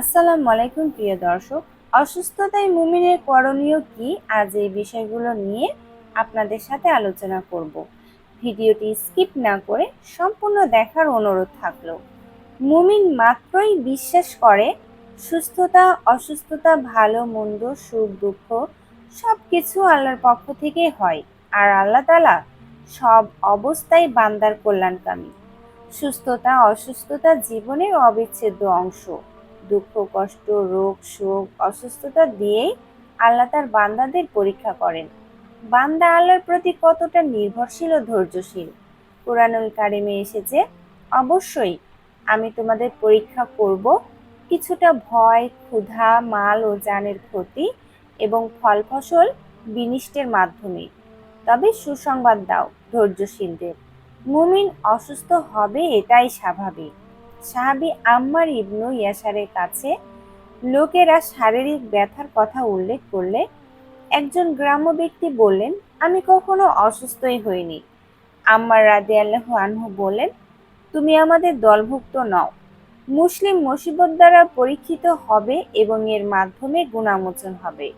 আসসালামু আলাইকুম, প্রিয় দর্শক। অসুস্থতায় মুমিনের করণীয় কি? আজ এই বিষয়গুলো নিয়ে আপনাদের সাথে আলোচনা করব। ভিডিওটি স্কিপ না করে সম্পূর্ণ দেখার অনুরোধ থাকল। মুমিন মাত্রই বিশ্বাস করে, সুস্থতা, অসুস্থতা, ভালো, মন্দ, সুখ, দুঃখ সব কিছু আল্লাহর পক্ষ থেকে হয় আর আল্লাহ তালা সব অবস্থায় বান্দার কল্যাণকামী। সুস্থতা, অসুস্থতা জীবনের অবিচ্ছেদ্য অংশ। দুঃখ, কষ্ট, রোগ, শোক, অসুস্থতা দিয়েই আল্লাহ তার বান্দাদের পরীক্ষা করেন। বান্দা আল্লাহর প্রতি কতটা নির্ভরশীল ও ধৈর্যশীল? কোরআনুল কারিমে এসেছে, অবশ্যই আমি তোমাদের পরীক্ষা করব কিছুটা ভয়, ক্ষুধা, মাল ও জানের ক্ষতি এবং ফল ফসল বিনিষ্টের মাধ্যমে। তবে সুসংবাদ দাও ধৈর্যশীলদের। মুমিন অসুস্থ হবে এটাই স্বাভাবিক। সাহাবি আম্মার ইবনু ইয়াসারের কাছে। লোকেরা শারীরিক ব্যথার কথা উল্লেখ করলে একজন গ্রাম্য ব্যক্তি বললেন, আমি কখনো অসুস্থই হইনি। আম্মার রাদে আল্লাহ আনহু বলেন তুমি আমাদের দলভুক্ত নও। মুসলিম মুসিবত দ্বারা পরীক্ষিত হবে এবং এর মাধ্যমে গুণামোচন হবে।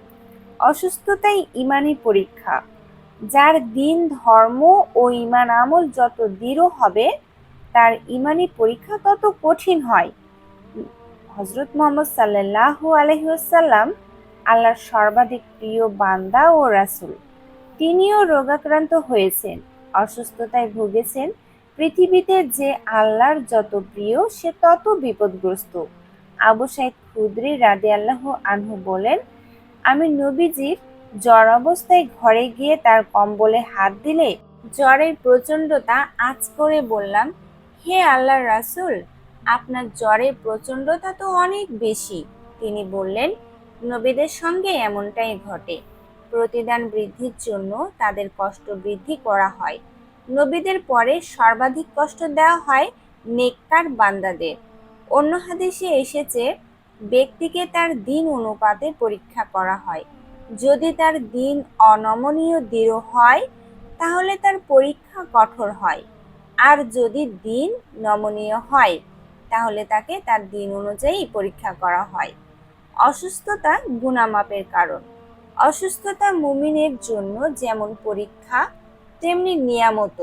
অসুস্থতাই ইমানি পরীক্ষা। যার দিন ধর্ম ও ইমান আমল যত দৃঢ় হবে তার ইমানি পরীক্ষা তত কঠিন হয়। হজরত মোহাম্মদ সাল্লাহ আলহিউসাল্লাম আল্লাহর সর্বাধিক প্রিয় বান্দা ও রাসুল। তিনিও রোগাক্রান্ত হয়েছেন, অসুস্থতায় ভুগেছেন, পৃথিবীতে যে আল্লাহর যত প্রিয়, সে তত বিপদগ্রস্ত। আবু সাইদ খুদ্রি রাদে আল্লাহ আনহু বলেন, আমি নবীজির জ্বর অবস্থায় ঘরে গিয়ে তার কম্বলে হাত দিলে জ্বরের প্রচণ্ডতা আজ করে বললাম হে আল্লাহর রাসুল, আপনার জ্বরের প্রচণ্ডতা তো অনেক বেশি। তিনি বললেন, নবীদের সঙ্গে এমনটাই ঘটে। প্রতিদান বৃদ্ধির জন্য তাদের কষ্ট বৃদ্ধি করা হয়। নবীদের পরে সর্বাধিক কষ্ট দেওয়া হয় নেককার বান্দাদের। অন্য হাদিসে এসেছে, ব্যক্তিকে তার দিন অনুপাতে পরীক্ষা করা হয়। যদি তার দিন অনমনীয় দৃঢ় হয়, তাহলে তার পরীক্ষা কঠোর হয়। আর যদি দিন নমনীয় হয়, তাহলে তাকে তার দিন অনুযায়ী পরীক্ষা করা হয়। অসুস্থতা গুণামাপের কারণ। অসুস্থতা মুমিনের জন্য যেমন পরীক্ষা, তেমনি নিয়ামত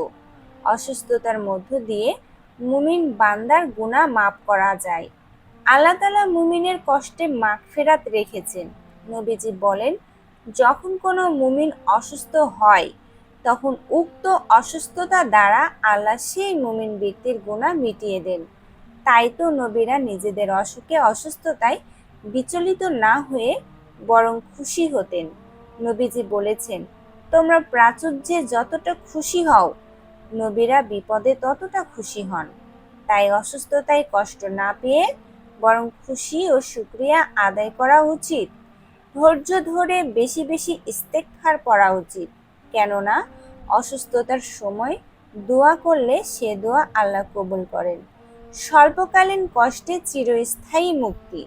অসুস্থতার মধ্য দিয়ে মুমিন বান্দার গুণা মাপ করা যায়। আল্লাহ তালা মুমিনের কষ্টে মাগ ফেরাত রেখেছেন। নবীজি বলেন, যখন কোনো মুমিন অসুস্থ হয় তখন উক্ত অসুস্থতা দ্বারা আল্লাহ সেই মুমিন ব্যক্তির গুণা মিটিয়ে দেন। তাই তো নবীরা নিজেদের অসুখে অসুস্থতায় বিচলিত না হয়ে বরং খুশি হতেন। নবীজি বলেছেন, তোমরা প্রাচুর্যে যতটা খুশি হও, নবীরা বিপদে ততটা খুশি হন। তাই অসুস্থতায় কষ্ট না পেয়ে বরং খুশি ও শুক্রিয়া আদায় করা উচিত। ধৈর্য ধরে বেশি বেশি ইস্তেকফার পড়া উচিত। কেননা অসুস্থতার সময় দোয়া করলে সে দোয়া আল্লাহ কবুল করেন। স্বল্পকালীন কষ্টে চিরস্থায়ী মুক্তি।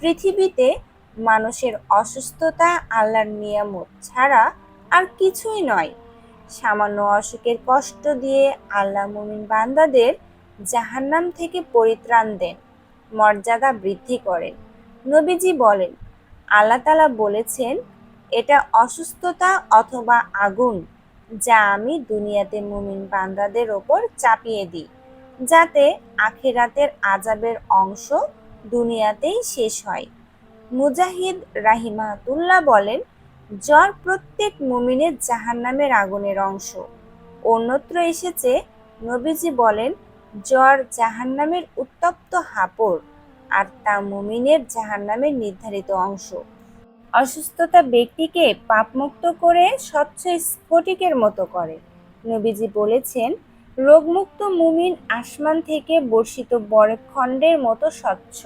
পৃথিবীতে মানুষের অসুস্থতা আল্লাহর নিয়ামত ছাড়া আর কিছুই নয়। সামান্য অসুখের কষ্ট দিয়ে আল্লাহ মুমিন বান্দাদের জাহান্নাম থেকে পরিত্রাণ দেন, মর্যাদা বৃদ্ধি করেন। নবীজি বলেন, আল্লাহ তালা বলেছেন এটা অসুস্থতা অথবা আগুন, যা আমি দুনিয়াতে মুমিন বান্দাদের ওপর চাপিয়ে দিই, যাতে আখেরাতের আজাবের অংশ দুনিয়াতেই শেষ হয়। মুজাহিদ রাহিমাতুল্লাহ বলেন, জ্বর প্রত্যেক মুমিনের জাহান্নামের আগুনের অংশ। অন্যত্র এসেছে, নবীজি বলেন, জ্বর জাহান্নামের উত্তপ্ত হাপড় আর তা মুমিনের জাহান্নামের নির্ধারিত অংশ। অসুস্থতা ব্যক্তিকে পাপমুক্ত করে স্বচ্ছ স্ফটিকের মতো করে। নবীজি বলেছেন, রোগমুক্ত মুমিন আসমান থেকে বর্ষিত বরফখণ্ডের মতো স্বচ্ছ।